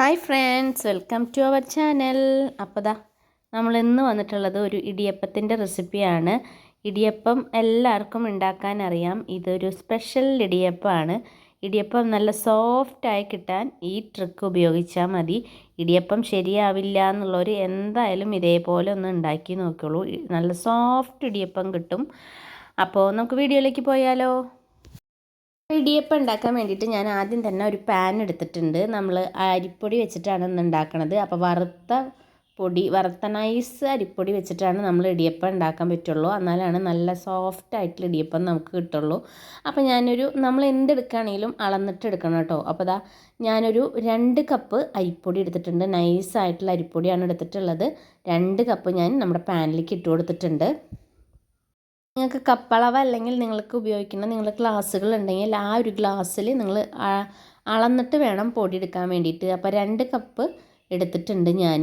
Hi friends welcome to our channel. അപ്പോൾ ദാ നമ്മൾ ഇന്ന് വന്നിട്ടുള്ളത് ഒരു ഇടിയപ്പത്തിന്റെ റെസിപ്പിയാണ്. ഇടിയപ്പം എല്ലാവർക്കും ഉണ്ടാക്കാൻ അറിയാം. ഇതൊരു സ്പെഷ്യൽ ഇടിയപ്പമാണ്. ഇടിയപ്പം നല്ല സോഫ്റ്റായി കിട്ടാൻ ഈ ട്രിക്ക് ഉപയോഗിച്ചാൽ മതി. ഇടിയപ്പം ശരിയാവില്ല എന്നുള്ളവർ എന്തായാലും ഇതേപോലെ ഒന്ന് ഉണ്ടാക്കി നോക്കിയുള്ളൂ നല്ല സോഫ്റ്റ് ഇടിയപ്പം കിട്ടും. അപ്പോൾ നമുക്ക് വീഡിയോയിലേക്ക് പോയാലോ? ഇടിയപ്പം ഉണ്ടാക്കാൻ വേണ്ടിയിട്ട് ഞാൻ ആദ്യം തന്നെ ഒരു പാൻ എടുത്തിട്ടുണ്ട്. നമ്മൾ അരിപ്പൊടി വെച്ചിട്ടാണ് ഇന്ന് ഉണ്ടാക്കണത്. അപ്പോൾ വറുത്ത പൊടി വറുത്ത നൈസ് അരിപ്പൊടി വെച്ചിട്ടാണ് നമ്മൾ ഇടിയപ്പം ഉണ്ടാക്കാൻ പറ്റുള്ളൂ. എന്നാലാണ് നല്ല സോഫ്റ്റ് ആയിട്ടുള്ള ഇടിയപ്പം നമുക്ക് കിട്ടുള്ളൂ. അപ്പോൾ ഞാനൊരു നമ്മൾ എന്തെടുക്കുകയാണെങ്കിലും അളന്നിട്ട് എടുക്കണം കേട്ടോ. അപ്പോൾ ദാ ഞാനൊരു രണ്ട് കപ്പ് അരിപ്പൊടി എടുത്തിട്ടുണ്ട്. നൈസായിട്ടുള്ള അരിപ്പൊടിയാണ് എടുത്തിട്ടുള്ളത്. രണ്ട് കപ്പ് ഞാൻ നമ്മുടെ പാനിലേക്ക് ഇട്ട് കൊടുത്തിട്ടുണ്ട്. നിങ്ങൾക്ക് കപ്പളവ അല്ലെങ്കിൽ നിങ്ങൾക്ക് ഉപയോഗിക്കുന്ന നിങ്ങൾ ഗ്ലാസ്സുകൾ ഉണ്ടെങ്കിൽ ആ ഒരു ഗ്ലാസ്സിൽ നിങ്ങൾ അളന്നിട്ട് വേണം പൊടി എടുക്കാൻ വേണ്ടിയിട്ട്. അപ്പോൾ രണ്ട് കപ്പ് എടുത്തിട്ടുണ്ട് ഞാൻ.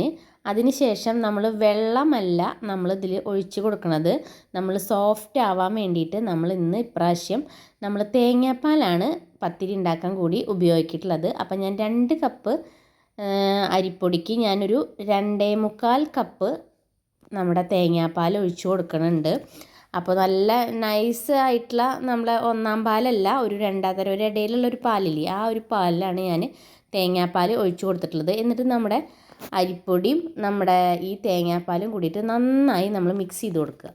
അതിന് ശേഷം നമ്മൾ വെള്ളമല്ല നമ്മൾ ഇതിൽ ഒഴിച്ച് കൊടുക്കുന്നത് നമ്മൾ സോഫ്റ്റ് ആവാൻ വേണ്ടിയിട്ട് നമ്മൾ ഇന്ന് ഇപ്രാവശ്യം നമ്മൾ തേങ്ങാപ്പാലാണ് പത്തിരി ഉണ്ടാക്കാൻ കൂടി ഉപയോഗിച്ചിട്ടുള്ളത്. അപ്പോൾ ഞാൻ രണ്ട് കപ്പ് അരിപ്പൊടിക്ക് ഞാനൊരു രണ്ടേ മുക്കാൽ കപ്പ് നമ്മുടെ തേങ്ങാപ്പാൽ ഒഴിച്ചു കൊടുക്കുന്നുണ്ട് അപ്പോൾ നല്ല നൈസ് ആയിട്ടുള്ള നമ്മളെ ഒന്നാം പാലല്ല ഒരു രണ്ടാം തരം ഒരു ഇടയിലുള്ള ഒരു പാലില്ലേ ആ ഒരു പാലിലാണ് ഞാൻ തേങ്ങാപ്പാൽ ഒഴിച്ചു കൊടുത്തിട്ടുള്ളത്. എന്നിട്ട് നമ്മുടെ അരിപ്പൊടിയും നമ്മുടെ ഈ തേങ്ങാപ്പാലും കൂടിയിട്ട് നന്നായി നമ്മൾ മിക്സ് ചെയ്ത് കൊടുക്കുക.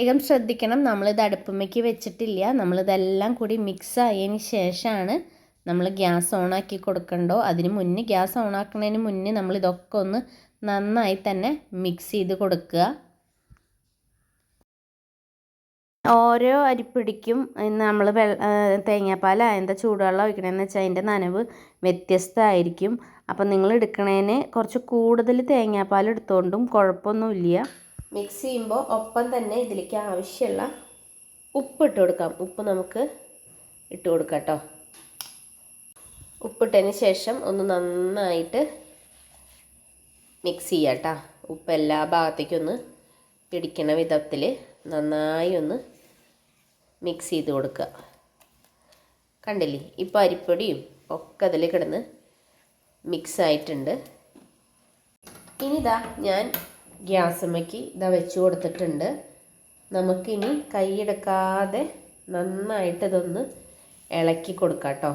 വേഗം ശ്രദ്ധിക്കണം നമ്മളിത് അടുപ്പമ്മയ്ക്ക് വെച്ചിട്ടില്ല. നമ്മളിതെല്ലാം കൂടി മിക്സ് ആയതിന് ശേഷമാണ് നമ്മൾ ഗ്യാസ് ഓണാക്കി കൊടുക്കണ്ടോ. അതിന് മുന്നേ ഗ്യാസ് ഓണാക്കുന്നതിന് മുന്നേ നമ്മൾ ഇതൊക്കെ ഒന്ന് നന്നായി തന്നെ മിക്സ് ചെയ്ത് കൊടുക്കുക. ഓരോ അരിപ്പിടിക്കും നമ്മൾ തേങ്ങാപ്പാൽ എന്താ ചൂടുവെള്ളം ഒഴിക്കണമെന്ന് വെച്ചാൽ അതിന്റെ നനവ് വ്യത്യസ്തമായിരിക്കും. അപ്പം നിങ്ങൾ എടുക്കണേന് കുറച്ച് കൂടുതൽ തേങ്ങാപ്പാൽ എടുത്തുകൊണ്ടും കുഴപ്പമൊന്നുമില്ല. മിക്സ് ചെയ്യുമ്പോൾ ഒപ്പം തന്നെ ഇതിലേക്ക് ആവശ്യമുള്ള ഉപ്പ് ഇട്ട് കൊടുക്കാം. ഉപ്പ് നമുക്ക് ഇട്ട് കൊടുക്കാം കേട്ടോ. ഉപ്പിട്ടതിന് ശേഷം ഒന്ന് നന്നായിട്ട് മിക്സ് ചെയ്യാം കേട്ടോ. ഉപ്പ് എല്ലാ ഭാഗത്തേക്കൊന്ന് പിടിക്കണ വിധത്തിൽ നന്നായി ഒന്ന് മിക്സ് ചെയ്ത് കൊടുക്കുക. കണ്ടില്ലേ? ഇപ്പോൾ അരിപ്പൊടിയും ഒക്കെ അതിൽ കിടന്ന് മിക്സ് ആയിട്ടുണ്ട്. ഇനി ഇതാ ഞാൻ ഗ്യാസമ്മയ്ക്ക് ഇതാ വെച്ച് കൊടുത്തിട്ടുണ്ട്. നമുക്കിനി കൈയെടുക്കാതെ നന്നായിട്ട് ഇതൊന്ന് ഇളക്കി കൊടുക്കാം കേട്ടോ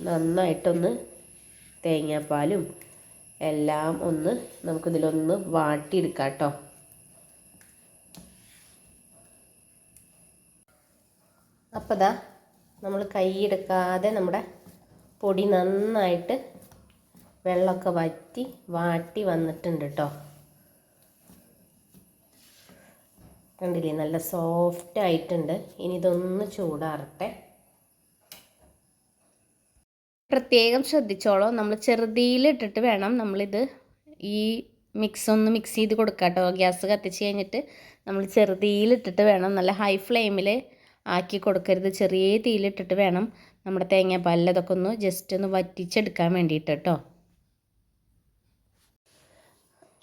നന്നായിട്ടൊന്ന് തേങ്ങാപ്പാലും എല്ലാം ഒന്ന് നമുക്കിതിലൊന്ന് വാട്ടിയെടുക്കാം കേട്ടോ അപ്പോൾ ഇതാ നമ്മൾ കൈയെടുക്കാതെ നമ്മുടെ പൊടി നന്നായിട്ട് വെള്ളമൊക്കെ വറ്റി വാട്ടി വന്നിട്ടുണ്ട് കേട്ടോ കണ്ടില്ലേ? നല്ല സോഫ്റ്റ് ആയിട്ടുണ്ട്. ഇനി ഇതൊന്ന് ചൂടാറട്ടെ. പ്രത്യേകം ശ്രദ്ധിച്ചോളൂ. നമ്മൾ ചെറുതിയിലിട്ടിട്ട് വേണം നമ്മളിത് ഈ മിക്സ് ഒന്ന് മിക്സ് ചെയ്ത് കൊടുക്കാം കേട്ടോ ഗ്യാസ് കത്തിച്ച് കഴിഞ്ഞിട്ട് നമ്മൾ ചെറുതിയിലിട്ടിട്ട് വേണം. നല്ല ഹൈ ഫ്ലെയിമിൽ ആക്കി കൊടുക്കരുത്. ചെറിയ തീയിലിട്ടിട്ട് വേണം നമ്മുടെ തേങ്ങാപ്പാലിൽ അതൊക്കെ ഒന്ന് ജസ്റ്റ് ഒന്ന് വറ്റിച്ചെടുക്കാൻ വേണ്ടിയിട്ട് കേട്ടോ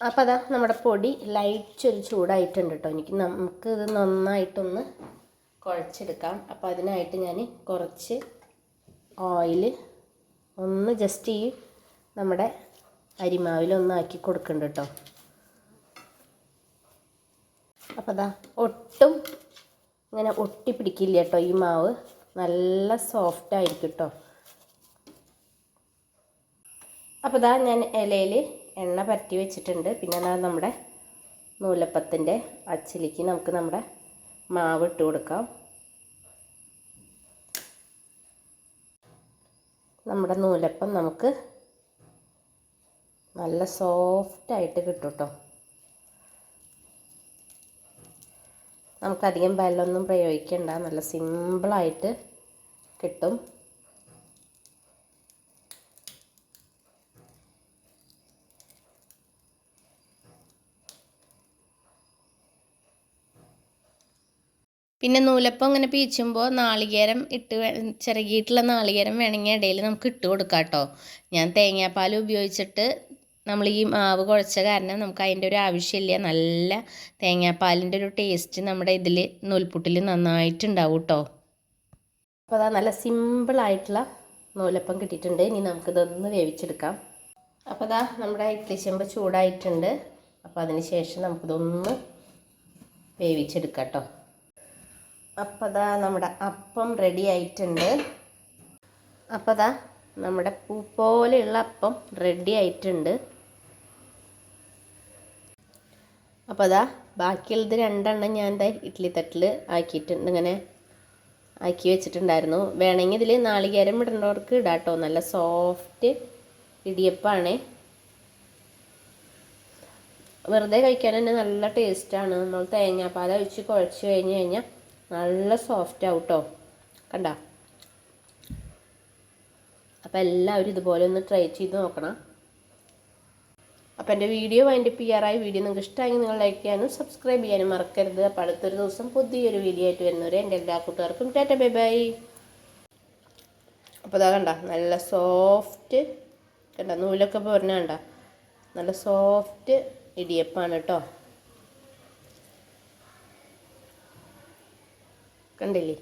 അപ്പോൾ അതാ നമ്മുടെ പൊടി ലൈറ്റ് ഒരു ചൂടായിട്ടുണ്ട് കേട്ടോ എനിക്ക് നമുക്ക് ഇത് നന്നായിട്ടൊന്ന് കുഴച്ചെടുക്കാം. അപ്പോൾ അതിനായിട്ട് ഞാൻ കുറച്ച് ഓയിൽ ഒന്ന് ജസ്റ്റ് ഈ നമ്മുടെ അരിമാവിലൊന്ന് ആക്കി കൊടുക്കുന്നുണ്ട് കേട്ടോ അപ്പോൾ അതാ ഒട്ടും ഇങ്ങനെ ഒട്ടി പിടിക്കില്ല കേട്ടോ ഈ മാവ്. നല്ല സോഫ്റ്റ് ആയിരിക്കും കേട്ടോ അപ്പോൾ ഇതാ ഞാൻ ഇലയിൽ എണ്ണ പരട്ടി വെച്ചിട്ടുണ്ട്. പിന്നെ അതാ നമ്മുടെ നൂലപ്പത്തിന്റെ അച്ചിലേക്ക് നമുക്ക് നമ്മുടെ മാവ് ഇട്ട് കൊടുക്കാം. നമ്മുടെ നൂലപ്പം നമുക്ക് നല്ല സോഫ്റ്റായിട്ട് കിട്ടും കേട്ടോ നമുക്കധികം ബലമൊന്നും പ്രയോഗിക്കേണ്ട. നല്ല സിമ്പിളായിട്ട് കിട്ടും. പിന്നെ നൂലപ്പം ഇങ്ങനെ പീച്ചുമ്പോൾ നാളികേരം ഇട്ട് ചിറകിയിട്ടുള്ള നാളികേരം വേണമെങ്കിൽ ഇടയിൽ നമുക്ക് ഇട്ട് കൊടുക്കാം കേട്ടോ. ഞാൻ തേങ്ങാപ്പാൽ ഉപയോഗിച്ചിട്ട് നമ്മൾ ഈ മാവ് കുഴച്ച കാരണം നമുക്ക് അതിന്റെ ഒരു ആവശ്യമില്ല. നല്ല തേങ്ങാപ്പാലിന്റെ ഒരു ടേസ്റ്റ് നമ്മുടെ ഇതിൽ നൂൽപുട്ടിൽ നന്നായിട്ടുണ്ടാവും കേട്ടോ അപ്പോൾ അതാ നല്ല സിമ്പിളായിട്ടുള്ള നൂലപ്പം കിട്ടിയിട്ടുണ്ട്. ഇനി നമുക്കിതൊന്ന് വേവിച്ചെടുക്കാം. അപ്പോൾ അതാ നമ്മുടെ ഇഡ്ഡലി ചെമ്പ് ചൂടായിട്ടുണ്ട്. അപ്പോൾ അതിന് ശേഷം നമുക്കിതൊന്ന് വേവിച്ചെടുക്കാം കേട്ടോ അപ്പോൾ അതാ നമ്മുടെ അപ്പം റെഡി ആയിട്ടുണ്ട്. അപ്പോൾ അതാ നമ്മുടെ പൂ പോലെയുള്ള അപ്പം റെഡി ആയിട്ടുണ്ട്. അപ്പോൾ അതാ ബാക്കിയുള്ളത് രണ്ടെണ്ണം ഞാൻ എന്താ ഇഡ്ഡലി തട്ടിൽ ആക്കിയിട്ടുണ്ട് ഇങ്ങനെ ആക്കി വെച്ചിട്ടുണ്ടായിരുന്നു. വേണമെങ്കിൽ ഇതിൽ നാളികേരം ഇടേണ്ടവർക്ക് ഇടാട്ടോ. നല്ല സോഫ്റ്റ് ഇടിയപ്പമാണ് വെറുതെ കഴിക്കാൻ തന്നെ നല്ല ടേസ്റ്റാണ് നമ്മൾ തേങ്ങാപ്പാൽ ഒഴിച്ച് കുഴച്ച് കഴിഞ്ഞ് കഴിഞ്ഞാൽ നല്ല സോഫ്റ്റ് ആവും കേട്ടോ കണ്ട? അപ്പം എല്ലാവരും ഇതുപോലെ ഒന്ന് ട്രൈ ചെയ്ത് നോക്കണം. അപ്പോൾ എന്റെ വീഡിയോ വൈൻഡപ്പ് ചെയ്യാറായി വീഡിയോ നിങ്ങൾക്ക് ഇഷ്ടമായി നിങ്ങൾ ലൈക്ക് ചെയ്യാനും സബ്സ്ക്രൈബ് ചെയ്യാനും മറക്കരുത്. അപ്പോൾ അടുത്തൊരു ദിവസം പുതിയൊരു വീഡിയോ ആയിട്ട് വരുന്നവരെ എന്റെ എല്ലാ കൂട്ടുകാർക്കും ടാറ്റ ബൈ ബൈ അപ്പോൾ അതാ കണ്ട നല്ല സോഫ്റ്റ് കണ്ട നൂലൊക്കെ പോരുന്ന കണ്ട. നല്ല സോഫ്റ്റ് ഇടിയപ്പാണ് കേട്ടോ കണ്ടില്ലേ?